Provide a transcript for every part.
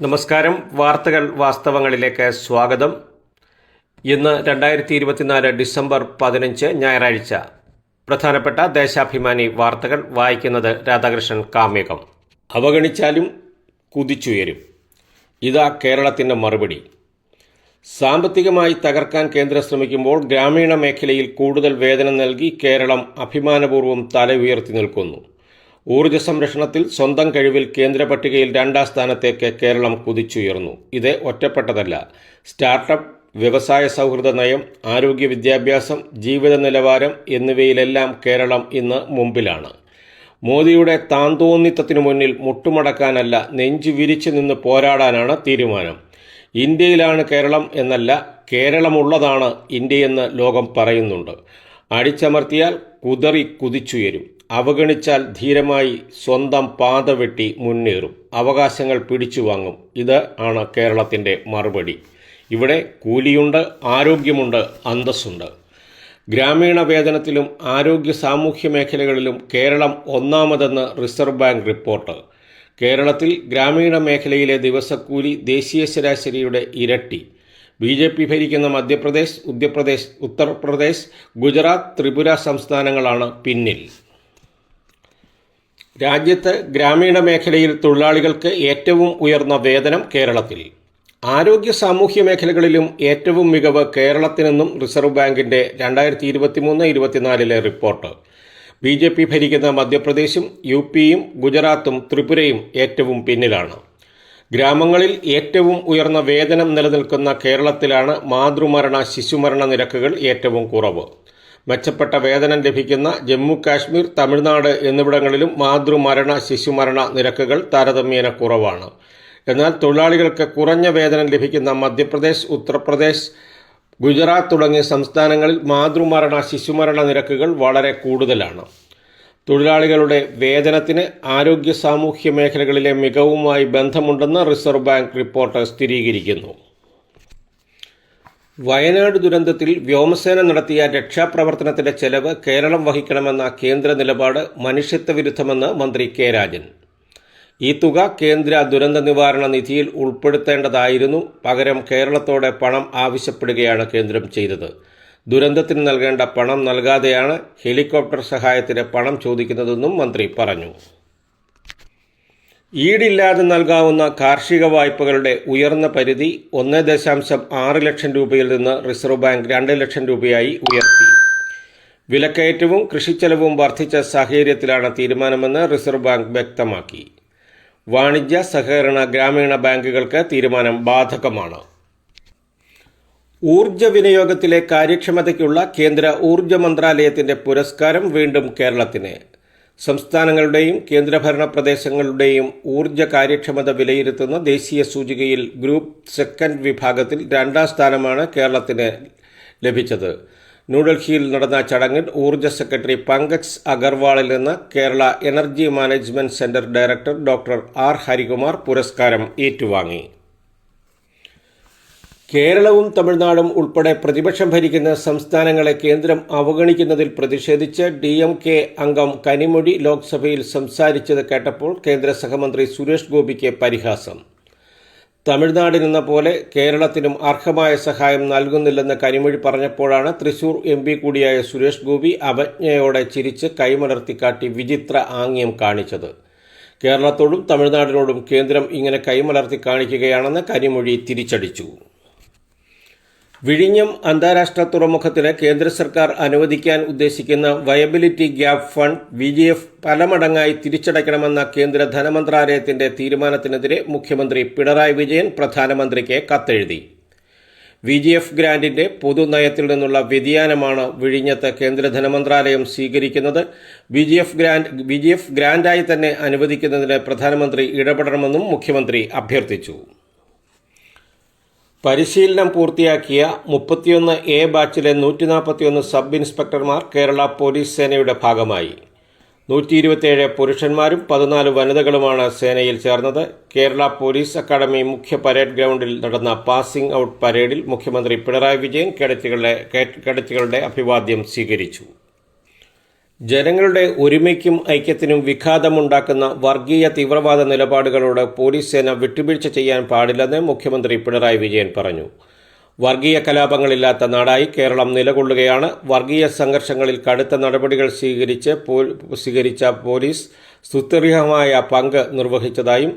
നമസ്കാരം. വാർത്തകൾ വാസ്തവങ്ങളിലേക്ക് സ്വാഗതം. ഇന്ന് രണ്ടായിരത്തി ഇരുപത്തിനാല് ഡിസംബർ പതിനഞ്ച് ഞായറാഴ്ച. പ്രധാനപ്പെട്ട ദേശാഭിമാനി വാർത്തകൾ വായിക്കുന്നത് രാധാകൃഷ്ണൻ കാമ്യകം അവഗണിച്ചാലും കുതിച്ചുയരും. ഇതാ കേരളത്തിന്റെ മറുപടി. സാമ്പത്തികമായി തകർക്കാൻ കേന്ദ്രം ശ്രമിക്കുമ്പോൾ ഗ്രാമീണ മേഖലയിൽ കൂടുതൽ വേതനം നൽകി കേരളം അഭിമാനപൂർവം തല ഉയർത്തി നിൽക്കുന്നു. ഊർജ സംരക്ഷണത്തിൽ സ്വന്തം കഴിവിൽ കേന്ദ്ര പട്ടികയിൽ രണ്ടാം സ്ഥാനത്തേക്ക് കേരളം കുതിച്ചുയർന്നു. ഇത് ഒറ്റപ്പെട്ടതല്ല. സ്റ്റാർട്ടപ്പ് വ്യവസായ സൗഹൃദ നയം ആരോഗ്യ വിദ്യാഭ്യാസം ജീവിത നിലവാരം എന്നിവയിലെല്ലാം കേരളം ഇന്ന് മുമ്പിലാണ്. മോദിയുടെ താന്തോന്നിത്തത്തിനു മുന്നിൽ മുട്ടുമടക്കാനല്ല നെഞ്ചു വിരിച്ചു നിന്ന് പോരാടാനാണ് തീരുമാനം. ഇന്ത്യയിലാണ് കേരളം എന്നല്ല കേരളമുള്ളതാണ് ഇന്ത്യയെന്ന് ലോകം പറയുന്നുണ്ട്. അടിച്ചമർത്തിയാൽ കുതറി കുതിച്ചുയരും. അവഗണിച്ചാൽ ധീരമായി സ്വന്തം പാത വെട്ടി മുന്നേറും. അവകാശങ്ങൾ പിടിച്ചു വാങ്ങും. ഇത് ആണ് കേരളത്തിന്റെ മറുപടി. ഇവിടെ കൂലിയുണ്ട് ആരോഗ്യമുണ്ട് അന്തസ്സുണ്ട്. ഗ്രാമീണ വേതനത്തിലും ആരോഗ്യ സാമൂഹ്യ മേഖലകളിലും കേരളം ഒന്നാമതെന്ന് റിസർവ് ബാങ്ക് റിപ്പോർട്ട്. കേരളത്തിൽ ഗ്രാമീണ മേഖലയിലെ ദിവസക്കൂലി ദേശീയ ശരാശരിയുടെ ഇരട്ടി. ബി ജെ പി ഭരിക്കുന്ന മധ്യപ്രദേശ് ഉത്തർപ്രദേശ് ഉത്തർപ്രദേശ് ഗുജറാത്ത് ത്രിപുര സംസ്ഥാനങ്ങളാണ് പിന്നിൽ. രാജ്യത്ത് ഗ്രാമീണ മേഖലയിൽ തൊഴിലാളികൾക്ക് ഏറ്റവും ഉയർന്ന വേതനം കേരളത്തിൽ. ആരോഗ്യ സാമൂഹ്യ മേഖലകളിലും ഏറ്റവും മികവ് കേരളത്തിനെന്നും റിസർവ് ബാങ്കിന്റെ രണ്ടായിരത്തി ഇരുപത്തിമൂന്ന് ഇരുപത്തിനാലിലെ റിപ്പോർട്ട്. ബി ജെ പി ഭരിക്കുന്ന മധ്യപ്രദേശും യു പിയും ഗുജറാത്തും ത്രിപുരയും ഏറ്റവും പിന്നിലാണ്. ഗ്രാമങ്ങളിൽ ഏറ്റവും ഉയർന്ന വേതനം നിലനിൽക്കുന്ന കേരളത്തിലാണ് മാതൃമരണ ശിശുമരണ നിരക്കുകൾ ഏറ്റവും കുറവ്. മെച്ചപ്പെട്ട വേതനം ലഭിക്കുന്ന ജമ്മു കാശ്മീർ തമിഴ്നാട് എന്നിവിടങ്ങളിലും മാതൃമരണ ശിശുമരണ നിരക്കുകൾ താരതമ്യേന കുറവാണ്. എന്നാൽ തൊഴിലാളികൾക്ക് കുറഞ്ഞ വേതനം ലഭിക്കുന്ന മധ്യപ്രദേശ് ഉത്തർപ്രദേശ് ഗുജറാത്ത് തുടങ്ങിയ സംസ്ഥാനങ്ങളിൽ മാതൃമരണ ശിശുമരണ നിരക്കുകൾ വളരെ കൂടുതലാണ്. തൊഴിലാളികളുടെ വേതനത്തിന് ആരോഗ്യ സാമൂഹ്യ മേഖലകളിലെ മികവുമായി ബന്ധമുണ്ടെന്ന് റിസർവ് ബാങ്ക് റിപ്പോർട്ട് സ്ഥിരീകരിക്കുന്നു. വയനാട് ദുരന്തത്തിൽ വ്യോമസേന നടത്തിയ രക്ഷാപ്രവർത്തനത്തിന്റെ ചെലവ് കേരളം വഹിക്കണമെന്ന കേന്ദ്ര നിലപാട് മനുഷ്യത്വ വിരുദ്ധമെന്ന് മന്ത്രി കെ രാജൻ. ഈ തുക കേന്ദ്ര ദുരന്ത നിവാരണ നിധിയിൽ ഉൾപ്പെടുത്തേണ്ടതായിരുന്നു. പകരം കേരളത്തോടെ പണം ആവശ്യപ്പെടുകയാണ് കേന്ദ്രം ചെയ്തത്. ദുരന്തത്തിന് നൽകേണ്ട പണം നൽകാതെയാണ് ഹെലികോപ്റ്റർ സഹായത്തിന് പണം ചോദിക്കുന്നതെന്നും മന്ത്രി പറഞ്ഞു. ഈടില്ലാതെ നൽകാവുന്ന കാർഷിക വായ്പകളുടെ ഉയർന്ന പരിധി ഒന്ന് ദശാംശം ആറ് ലക്ഷം രൂപയിൽ നിന്ന് റിസർവ് ബാങ്ക് രണ്ട് ലക്ഷം രൂപയായി ഉയർത്തി. വിലക്കയറ്റവും കൃഷിച്ചെലവും വർദ്ധിച്ച സാഹചര്യത്തിലാണ് തീരുമാനമെന്ന് റിസർവ് ബാങ്ക് വ്യക്തമാക്കി. വാണിജ്യ സഹകരണ ഗ്രാമീണ ബാങ്കുകൾക്ക് തീരുമാനം ബാധകമാണ്. ഊർജ വിനിയോഗത്തിലെ കാര്യക്ഷമതയ്ക്കുള്ള കേന്ദ്ര ഊർജ മന്ത്രാലയത്തിന്റെ പുരസ്കാരം വീണ്ടും കേരളത്തിന്. സംസ്ഥാനങ്ങളുടെയും കേന്ദ്രഭരണ പ്രദേശങ്ങളുടെയും ഊർജ കാര്യക്ഷമത വിലയിരുത്തുന്ന ദേശീയ സൂചികയിൽ ഗ്രൂപ്പ് സെക്കൻഡ് വിഭാഗത്തിൽ രണ്ടാം സ്ഥാനമാണ് കേരളത്തിന് ലഭിച്ചത്. ന്യൂഡൽഹിയിൽ നടന്ന ചടങ്ങിൽ ഊർജ സെക്രട്ടറി പങ്കജ് അഗർവാളിൽ നിന്ന് Kerala energy management centre director doctor R Harikumar പുരസ്കാരം ഏറ്റുവാങ്ങി. കേരളവും തമിഴ്നാടും ഉൾപ്പെടെ പ്രതിപക്ഷം ഭരിക്കുന്ന സംസ്ഥാനങ്ങളെ കേന്ദ്രം അവഗണിക്കുന്നതിൽ പ്രതിഷേധിച്ച് ഡി എം കെ അംഗം കനിമൊഴി ലോക്സഭയിൽ സംസാരിച്ചത് കേട്ടപ്പോൾ കേന്ദ്ര സഹമന്ത്രി സുരേഷ് ഗോപിക്ക് പരിഹാസം. തമിഴ്നാടിനെന്ന പോലെ കേരളത്തിനും അർഹമായ സഹായം നൽകുന്നില്ലെന്ന് കനിമൊഴി പറഞ്ഞപ്പോഴാണ് തൃശൂർ എം പി കൂടിയായ സുരേഷ് ഗോപി അവജ്ഞയോടെ ചിരിച്ച് കൈമലർത്തിക്കാട്ടി വിചിത്ര ആംഗ്യം കാണിച്ചത്. കേരളത്തോടും തമിഴ്നാടിനോടും കേന്ദ്രം ഇങ്ങനെ കൈമലർത്തി കാണിക്കുകയാണെന്ന് കനിമൊഴി തിരിച്ചടിച്ചു. വിഴിഞ്ഞം അന്താരാഷ്ട്ര തുറമുഖത്തിന് കേന്ദ്ര സർക്കാർ അനുവദിക്കാൻ ഉദ്ദേശിക്കുന്ന viability gap fund V G F പലമടങ്ങായി തിരിച്ചടയ്ക്കണമെന്ന കേന്ദ്ര ധനമന്ത്രാലയത്തിന്റെ തീരുമാനത്തിനെതിരെ മുഖ്യമന്ത്രി പിണറായി വിജയൻ പ്രധാനമന്ത്രിക്ക് കത്തെഴുതി. വി ജി എഫ് ഗ്രാന്റിന്റെ പൊതുനയത്തിൽ നിന്നുള്ള വ്യതിയാനമാണ് വിഴിഞ്ഞത്ത് കേന്ദ്ര ധനമന്ത്രാലയം സ്വീകരിക്കുന്നത്. V G F grant V G F ഗ്രാന്റായി തന്നെ അനുവദിക്കുന്നതിന് പ്രധാനമന്ത്രി ഇടപെടണമെന്നും മുഖ്യമന്ത്രി അഭ്യർത്ഥിച്ചു. പരിശീലനം പൂർത്തിയാക്കിയ മുപ്പത്തിയൊന്ന് എ ബാച്ചിലെ നൂറ്റി നാൽപ്പത്തിയൊന്ന് സബ് ഇൻസ്പെക്ടർമാർ കേരള പോലീസ് സേനയുടെ ഭാഗമായി. നൂറ്റി ഇരുപത്തിയേഴ് പുരുഷന്മാരും പതിനാല് വനിതകളുമാണ് സേനയിൽ ചേർന്നത്. കേരള പോലീസ് അക്കാദമി മുഖ്യ പരേഡ് ഗ്രൗണ്ടിൽ നടന്ന പാസിംഗ് ഔട്ട് പരേഡിൽ മുഖ്യമന്ത്രി പിണറായി വിജയൻ കേഡറ്റുകളുടെ കേഡറ്റുകളുടെ അഭിവാദ്യം സ്വീകരിച്ചു. ജനങ്ങളുടെ ഒരുമയ്ക്കും ഐക്യത്തിനും വിഘാതമുണ്ടാക്കുന്ന വർഗീയ തീവ്രവാദ നിലപാടുകളോട് പോലീസ് സേന വിട്ടുവീഴ്ച ചെയ്യാൻ പാടില്ലെന്ന് മുഖ്യമന്ത്രി പിണറായി വിജയൻ പറഞ്ഞു. വർഗീയ കലാപങ്ങളില്ലാത്ത നാടായി കേരളം നിലകൊള്ളുകയാണ്. വർഗീയ സംഘർഷങ്ങളിൽ കടുത്ത നടപടികൾ സ്വീകരിച്ച് സ്വീകരിച്ച പോലീസ് സുത്യർഹമായ പങ്ക് നിർവഹിച്ചതായും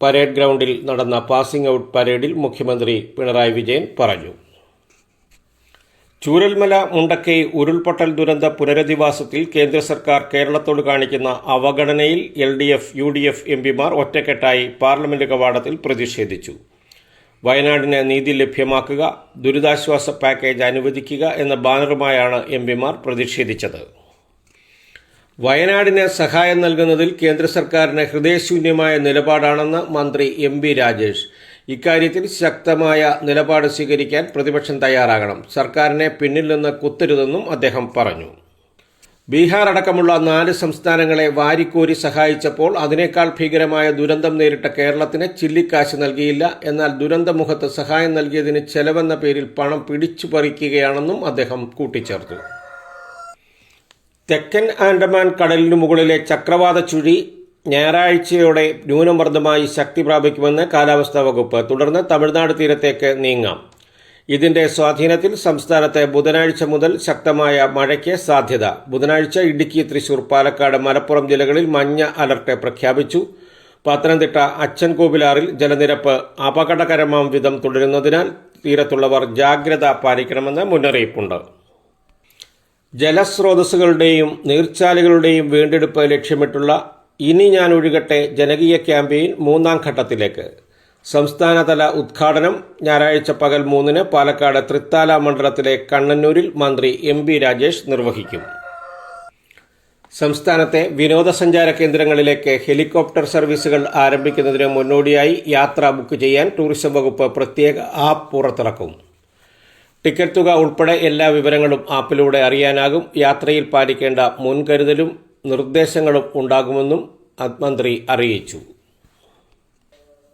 പരേഡ് ഗ്രൗണ്ടിൽ നടന്ന പാസിംഗ് ഔട്ട് പരേഡിൽ മുഖ്യമന്ത്രി പിണറായി വിജയൻ പറഞ്ഞു. ചൂരൽമല മുണ്ടക്കൈ ഉരുൾപൊട്ടൽ ദുരന്ത പുനരധിവാസത്തിൽ കേന്ദ്ര സർക്കാർ കേരളത്തോട് കാണിക്കുന്ന അവഗണനയിൽ L D F U D F M പിമാർ ഒറ്റക്കെട്ടായി പാർലമെന്റ് കവാടത്തിൽ പ്രതിഷേധിച്ചു. വയനാടിന് നീതി ലഭ്യമാക്കുക ദുരിതാശ്വാസ പാക്കേജ് അനുവദിക്കുക എന്ന ബാനറുമായാണ് എം പിമാർ പ്രതിഷേധിച്ചത്. വയനാടിന് സഹായം നൽകുന്നതിൽ കേന്ദ്ര സർക്കാരിന് ഹൃദയശൂന്യമായ നിലപാടാണെന്ന് മന്ത്രി എം രാജേഷ്. ഇക്കാര്യത്തിൽ ശക്തമായ നിലപാട് സ്വീകരിക്കാൻ പ്രതിപക്ഷം തയ്യാറാകണം. സർക്കാരിനെ പിന്നിൽ നിന്ന് കുത്തരുതെന്നും അദ്ദേഹം പറഞ്ഞു. ബീഹാർ അടക്കമുള്ള നാല് സംസ്ഥാനങ്ങളെ വാരിക്കോരി സഹായിച്ചപ്പോൾ അതിനേക്കാൾ ഭീകരമായ ദുരന്തം നേരിട്ട കേരളത്തിന് ചില്ലിക്കാശ് നൽകിയില്ല. എന്നാൽ ദുരന്തമുഖത്ത് സഹായം നൽകിയതിന് ചെലവെന്ന പേരിൽ പണം പിടിച്ചു പറിക്കുകയാണെന്നും അദ്ദേഹം കൂട്ടിച്ചേർത്തു. തെക്കൻ ആൻഡമാൻ കടലിനു മുകളിലെ ചക്രവാത ചുഴി ഞായറാഴ്ചയോടെ ന്യൂനമർദ്ദമായി ശക്തി പ്രാപിക്കുമെന്ന് കാലാവസ്ഥാ വകുപ്പ്. തുടർന്ന് തമിഴ്നാട് തീരത്തേക്ക് നീങ്ങാം. ഇതിന്റെ സ്വാധീനത്തിൽ സംസ്ഥാനത്ത് ബുധനാഴ്ച മുതൽ ശക്തമായ മഴയ്ക്ക് സാധ്യത. ബുധനാഴ്ച ഇടുക്കി തൃശൂർ പാലക്കാട് മലപ്പുറം ജില്ലകളിൽ മഞ്ഞ അലർട്ട് പ്രഖ്യാപിച്ചു. പത്തനംതിട്ട അച്ചൻകോവിലാറിൽ ജലനിരപ്പ് അപകടകരമാം വിധം തുടരുന്നതിനാൽ തീരത്തുള്ളവർ ജാഗ്രത പാലിക്കണമെന്ന് മുന്നറിയിപ്പുണ്ട്. ജലസ്രോതസ്സുകളുടെയും നീർച്ചാലുകളുടെയും വീണ്ടെടുപ്പ് ലക്ഷ്യമിട്ടുള്ള ഇനി ഞാൻ ഒഴുകട്ടെ ജനകീയ ക്യാമ്പയിൻ മൂന്നാം ഘട്ടത്തിലേക്ക്. സംസ്ഥാനതല ഉദ്ഘാടനം ഞായറാഴ്ച പകൽ മൂന്നിന് പാലക്കാട് തൃത്താല മണ്ഡലത്തിലെ കണ്ണന്നൂരിൽ മന്ത്രി എം ബി രാജേഷ് നിർവഹിക്കും. സംസ്ഥാനത്തെ വിനോദസഞ്ചാര കേന്ദ്രങ്ങളിലേക്ക് ഹെലികോപ്റ്റർ സർവീസുകൾ ആരംഭിക്കുന്നതിന് മുന്നോടിയായി യാത്ര ബുക്ക് ചെയ്യാൻ ടൂറിസം വകുപ്പ് പ്രത്യേക ആപ്പ് പുറത്തിറക്കും. ടിക്കറ്റ് തുക ഉൾപ്പെടെ എല്ലാ വിവരങ്ങളും ആപ്പിലൂടെ അറിയാനാകും. യാത്രയിൽ പാലിക്കേണ്ട മുൻകരുതലും നിർദ്ദേശങ്ങളും ഉണ്ടാകുമെന്നും മന്ത്രി അറിയിച്ചു.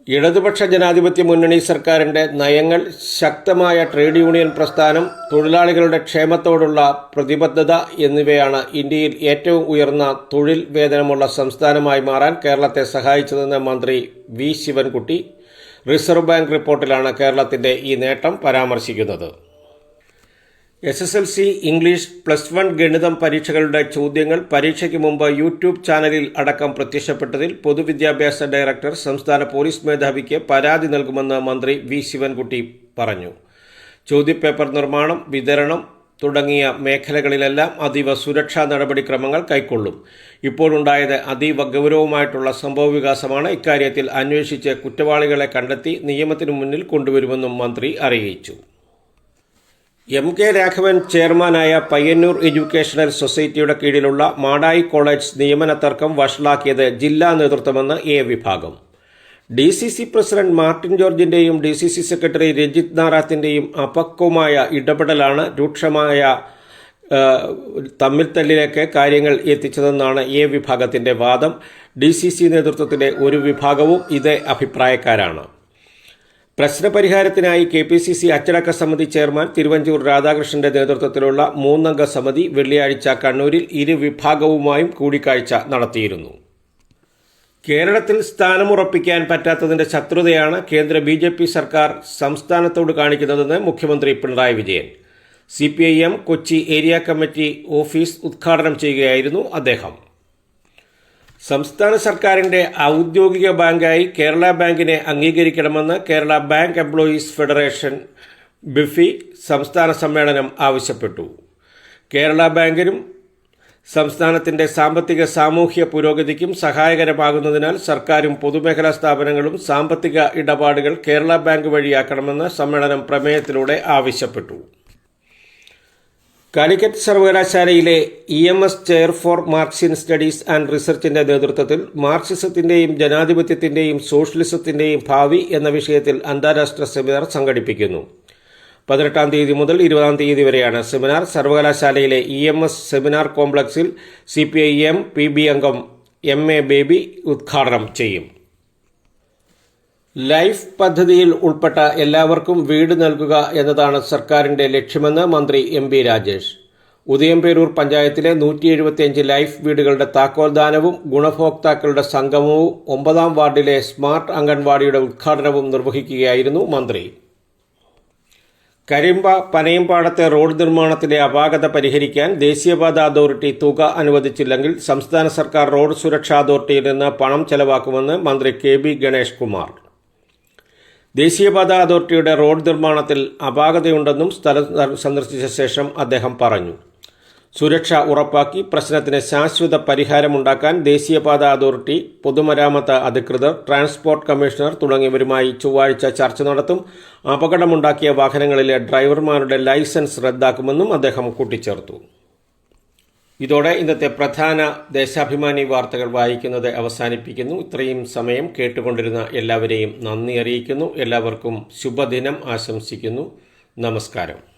ഇടതുപക്ഷ ജനാധിപത്യ മുന്നണി സർക്കാരിന്റെ നയങ്ങൾ ശക്തമായ ട്രേഡ് യൂണിയൻ പ്രസ്ഥാനം തൊഴിലാളികളുടെ ക്ഷേമത്തോടുള്ള പ്രതിബദ്ധത എന്നിവയാണ് ഇന്ത്യയിൽ ഏറ്റവും ഉയർന്ന തൊഴിൽ വേതനമുള്ള സംസ്ഥാനമായി മാറാൻ കേരളത്തെ സഹായിച്ചതെന്ന് മന്ത്രി വി. ശിവൻകുട്ടി റിസർവ് ബാങ്ക് റിപ്പോർട്ടിലാണ് കേരളത്തിന്റെ ഈ നേട്ടം പരാമർശിക്കുന്നത്. S S L C English plus one ഗണിതം പരീക്ഷകളുടെ ചോദ്യങ്ങൾ പരീക്ഷയ്ക്ക് മുമ്പ് യൂട്യൂബ് ചാനലിൽ അടക്കം പ്രത്യക്ഷപ്പെട്ടതിൽ പൊതുവിദ്യാഭ്യാസ ഡയറക്ടർ സംസ്ഥാന പോലീസ് മേധാവിക്ക് പരാതി നൽകുമെന്ന് മന്ത്രി വി ശിവൻകുട്ടി പറഞ്ഞു. ചോദ്യപേപ്പർ നിർമ്മാണം വിതരണം തുടങ്ങിയ മേഖലകളിലെല്ലാം അതീവ സുരക്ഷാ നടപടിക്രമങ്ങൾ കൈക്കൊള്ളും. ഇപ്പോഴുണ്ടായത് അതീവ ഗൗരവമായിട്ടുള്ള സംഭവവികാസമാണ്. ഇക്കാര്യത്തിൽ അന്വേഷിച്ച് കുറ്റവാളികളെ കണ്ടെത്തി നിയമത്തിനു മുന്നിൽ കൊണ്ടുവരുമെന്നും മന്ത്രി അറിയിച്ചു. എം കെ രാഘവൻ ചെയർമാനായ പയ്യന്നൂർ എഡ്യൂക്കേഷണൽ സൊസൈറ്റിയുടെ കീഴിലുള്ള മാടായി കോളേജ് നിയമന തർക്കം വഷളാക്കിയത് ജില്ലാ നേതൃത്വമെന്ന് എ വിഭാഗം. D C C president Martin ജോർജിന്റെയും D C C secretary Ranjith നാറാത്തിന്റെയും അപക്വമായ ഇടപെടലാണ് രൂക്ഷമായ തമ്മിൽ തമ്മിൽത്തല്ലിലേക്ക് കാര്യങ്ങൾ എത്തിച്ചതെന്നാണ് എ വിഭാഗത്തിന്റെ വാദം. ഡി സി സി നേതൃത്വത്തിലെ ഒരു വിഭാഗവും ഇതേ അഭിപ്രായക്കാരാണ്. പ്രശ്നപരിഹാരത്തിനായി കെ പി സി സി അച്ചടക്ക സമിതി ചെയർമാൻ തിരുവഞ്ചൂർ രാധാകൃഷ്ണന്റെ നേതൃത്വത്തിലുള്ള മൂന്നംഗ സമിതി വെള്ളിയാഴ്ച കണ്ണൂരിൽ ഇരുവിഭാഗവുമായും കൂടിക്കാഴ്ച നടത്തിയിരുന്നു. കേരളത്തിൽ സ്ഥാനമുറപ്പിക്കാൻ പറ്റാത്തതിന്റെ ശത്രുതയാണ് കേന്ദ്ര ബി ജെ പി സർക്കാർ സംസ്ഥാനത്തോട് കാണിക്കുന്നതെന്ന് മുഖ്യമന്ത്രി Pinarayi Vijayan. C P I M Kochi area committee office ഉദ്ഘാടനം ചെയ്യുകയായിരുന്നു അദ്ദേഹം. സംസ്ഥാന സർക്കാരിന്റെ ഔദ്യോഗിക ബാങ്കായി കേരള ബാങ്കിനെ അംഗീകരിക്കണമെന്ന് Kerala bank employees federation BEFI സംസ്ഥാന സമ്മേളനം ആവശ്യപ്പെട്ടു. കേരള ബാങ്കിനും സംസ്ഥാനത്തിന്റെ സാമ്പത്തിക സാമൂഹ്യ പുരോഗതിക്കും സഹായകരമാകുന്നതിനാൽ സർക്കാരും പൊതുമേഖലാ സ്ഥാപനങ്ങളും സാമ്പത്തിക ഇടപാടുകൾ കേരള ബാങ്ക് വഴിയാക്കണമെന്ന് സമ്മേളനം പ്രമേയത്തിലൂടെ ആവശ്യപ്പെട്ടു. കാലിക്കറ്റ് സർവകലാശാലയിലെ E M S chair for Marxian studies and റിസർച്ചിന്റെ നേതൃത്വത്തിൽ മാർക്സിസത്തിന്റെയും ജനാധിപത്യത്തിന്റെയും സോഷ്യലിസത്തിന്റെയും ഭാവി എന്ന വിഷയത്തിൽ അന്താരാഷ്ട്ര സെമിനാർ സംഘടിപ്പിക്കുന്നു. പതിനെട്ടാം തീയതി മുതൽ ഇരുപതാം തീയതി വരെയാണ് സെമിനാർ. സർവകലാശാലയിലെ ഇ എം എസ് സെമിനാർ കോംപ്ലക്സിൽ C P I M P B അംഗം എം എ ബേബി ഉദ്ഘാടനം ചെയ്യും. ലൈഫ് പദ്ധതിയിൽ ഉൾപ്പെട്ട എല്ലാവർക്കും വീട് നൽകുക എന്നതാണ് സർക്കാരിന്റെ ലക്ഷ്യമെന്ന് മന്ത്രി എം ബി രാജേഷ്. ഉദയംപേരൂർ പഞ്ചായത്തിലെ നൂറ്റി എഴുപത്തിയഞ്ച് ലൈഫ് വീടുകളുടെ താക്കോൽദാനവും ഗുണഭോക്താക്കളുടെ സംഗമവും ഒമ്പതാം വാർഡിലെ സ്മാർട്ട് അംഗൻവാടിയുടെ ഉദ്ഘാടനവും നിർവഹിക്കുകയായിരുന്നു മന്ത്രി. കരിമ്പ പനയമ്പാടത്തെ റോഡ് നിർമ്മാണത്തിലെ അപാകത പരിഹരിക്കാൻ ദേശീയപാത അതോറിറ്റി തുക അനുവദിച്ചില്ലെങ്കിൽ സംസ്ഥാന സർക്കാർ റോഡ് സുരക്ഷാ അതോറിറ്റിയിൽ നിന്ന് പണം ചെലവാക്കുമെന്ന് മന്ത്രി കെ ബി ഗണേഷ് കുമാർ ദേശീയപാത അതോറിറ്റിയുടെ റോഡ് നിർമ്മാണത്തിൽ അപാകതയുണ്ടെന്നും സ്ഥലം സന്ദർശിച്ച ശേഷം അദ്ദേഹം പറഞ്ഞു. സുരക്ഷ ഉറപ്പാക്കി പ്രശ്നത്തിന് ശാശ്വത പരിഹാരമുണ്ടാക്കാൻ ദേശീയപാത അതോറിറ്റി പൊതുമരാമത്ത് അധികൃതർ ട്രാൻസ്പോർട്ട് കമ്മീഷണർ തുടങ്ങിയവരുമായി ചൊവ്വാഴ്ച ചർച്ച നടത്തും. അപകടമുണ്ടാക്കിയ വാഹനങ്ങളിലെ ഡ്രൈവർമാരുടെ ലൈസൻസ് റദ്ദാക്കുമെന്നും അദ്ദേഹം കൂട്ടിച്ചേർത്തു. ഇതോടെ ഇന്നത്തെ പ്രധാന ദേശാഭിമാനി വാർത്തകൾ വായിക്കുന്നത് അവസാനിപ്പിക്കുന്നു. ഇത്രയും സമയം കേട്ടുകൊണ്ടിരുന്ന എല്ലാവരെയും നന്ദി അറിയിക്കുന്നു. എല്ലാവർക്കും ശുഭദിനം ആശംസിക്കുന്നു. നമസ്കാരം.